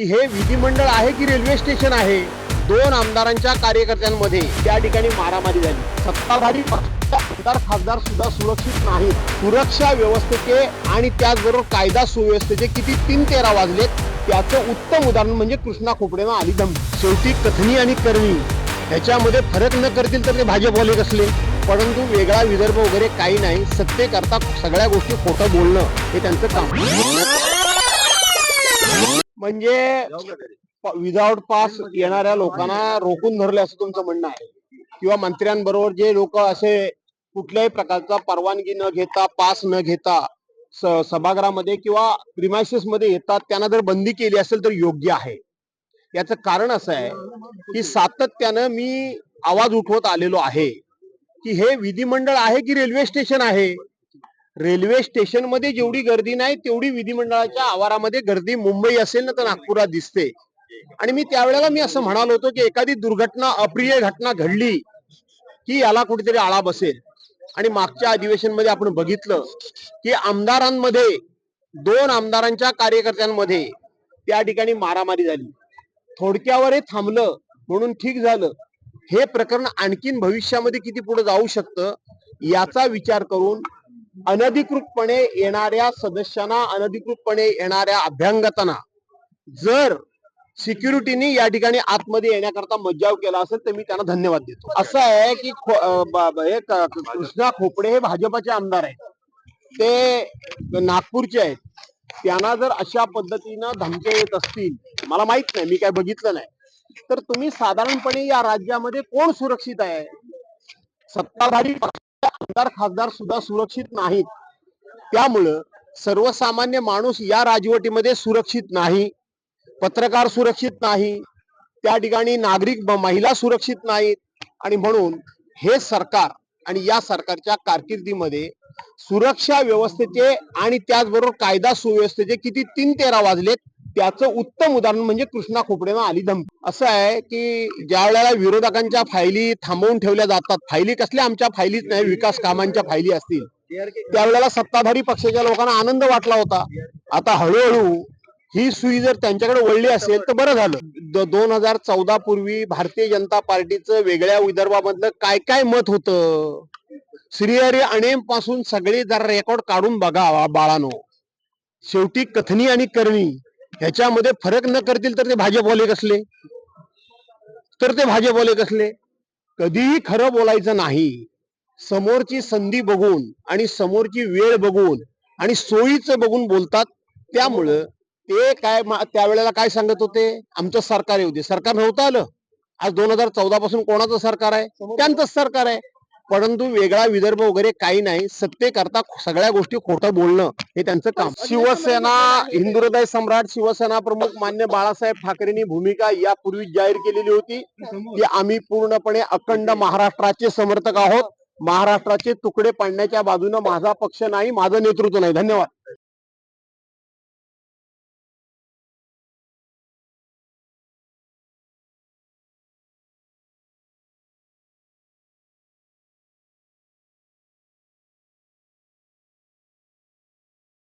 की हे विधिमंडळ आहे की रेल्वे स्टेशन आहे? दोन आमदारांच्या कार्यकर्त्यांमध्ये त्या ठिकाणी मारामारी झाली. सत्ताधारी पक्षाचे आमदार खासदार सुद्धा सुरक्षित नाहीत. सुरक्षा व्यवस्थेचे आणि त्याचबरोबर कायदा सुव्यवस्थेचे किती तीन तेरा वाजलेत त्याचं उत्तम उदाहरण म्हणजे कृष्णा खोपडेनं आली दम. शेवटी कथनी आणि करणी. ह्याच्यामध्ये फरक न करतील तर ते भाजपवाले कसले? परंतु वेगळा विदर्भ वगैरे काही नाही. सत्तेकरता सगळ्या गोष्टी खोटं बोलणं हे त्यांचं काम. म्हणजे विदाउट पास येणाऱ्या लोकांना रोखून धरले असं तुमचं म्हणणं आहे. किंवा मंत्र्यांबरोबर जे लोक असे कुठल्याही प्रकारचा परवानगी न घेता पास न घेता सभागृहामध्ये किंवा प्रिमायसेस मध्ये येतात त्यांना जर बंदी केली असेल तर योग्य आहे. याचं कारण असं आहे की सातत्यानं मी आवाज उठवत आलेलो आहे की हे विधिमंडळ आहे की रेल्वे स्टेशन आहे? रेल्वे स्टेशनमध्ये जेवढी गर्दी नाही तेवढी विधिमंडळाच्या आवारामध्ये गर्दी मुंबई असेल ना तर नागपुरात दिसते. आणि मी त्यावेळेला मी असं म्हणालो होतो की एखादी दुर्घटना अप्रिय घटना घडली की याला कुठेतरी आळा बसेल. आणि मागच्या अधिवेशनमध्ये आपण बघितलं की आमदारांमध्ये दोन आमदारांच्या कार्यकर्त्यांमध्ये त्या ठिकाणी मारामारी झाली. थोडक्यावर हे थांबलं म्हणून ठीक झालं. हे प्रकरण आणखीन भविष्यामध्ये किती पुढे जाऊ शकतं याचा विचार करून अनधिकृतपणे येणाऱ्या सदस्यांना अनधिकृतपणे येणाऱ्या अभ्यांगतांना जर सिक्युरिटीनी या ठिकाणी आतमध्ये येण्याकरता मज्जाव केला असेल तर मी त्यांना धन्यवाद देतो. असं आहे की कृष्णा खोपडे हे भाजपाचे आमदार आहेत. ते नागपूरचे आहेत. त्यांना जर अशा पद्धतीनं धमक्या येत असतील मला माहीत नाही मी काय बघितलं नाही तर तुम्ही साधारणपणे या राज्यामध्ये कोण सुरक्षित आहे? सत्ताधारी आमदार खासदार सुद्धा सुरक्षित नाहीत. त्यामुळं सर्वसामान्य माणूस या राजवटीमध्ये सुरक्षित नाही पत्रकार सुरक्षित नाही त्या ठिकाणी नागरिक महिला सुरक्षित नाहीत आणि म्हणून हे सरकार आणि या सरकारच्या कारकिर्दीमध्ये सुरक्षा व्यवस्थेचे आणि त्याचबरोबर कायदा सुव्यवस्थेचे किती तीन तेरा वाजलेत त्याचं उत्तम उदाहरण म्हणजे कृष्णा खोपडेनं आली धमकी. असं आहे की ज्या वेळेला विरोधकांच्या फायली थांबवून ठेवल्या जातात फायली कसल्या आमच्या फायलीच नाही विकास कामांच्या फायली असतील. त्यावेळेला सत्ताधारी पक्षाच्या लोकांना आनंद वाटला होता. आता हळूहळू ही सुई जर त्यांच्याकडे वळली असेल तर बरं झालं. दोन हजार चौदा पूर्वी भारतीय जनता पार्टीचं वेगळ्या विदर्भामधलं काय काय मत होतं? श्रीहरी अणेमपासून सगळे जरा रेकॉर्ड काढून बघा बाळानो. शेवटी कथनी आणि करणी. ह्याच्यामध्ये फरक न करतील तर ते भाजपवाले कसले? तर ते भाजपवाले कसले? कधीही खरं बोलायचं नाही. समोरची संधी बघून आणि समोरची वेळ बघून आणि सोयीचं बघून बोलतात. त्यामुळं ते काय त्यावेळेला काय सांगत होते? आमचं सरकार येऊ दे. सरकार नव्हतं आलं. आज दोन हजार चौदा पासून कोणाचं सरकार आहे? त्यांचंच सरकार आहे. परंतु वेगळा विदर्भ वगैरे काही नाही. सत्तेकरता सगळ्या गोष्टी खोटं बोलणं हे त्यांचं काम. शिवसेना हिंदू हृदय सम्राट शिवसेना प्रमुख मान्य बाळासाहेब ठाकरेंनी भूमिका यापूर्वी जाहीर केलेली होती. की आम्ही पूर्णपणे अखंड महाराष्ट्राचे समर्थक आहोत. महाराष्ट्राचे तुकडे पाडण्याच्या बाजूने माझा पक्ष नाही माझं नेतृत्व नाही. धन्यवाद.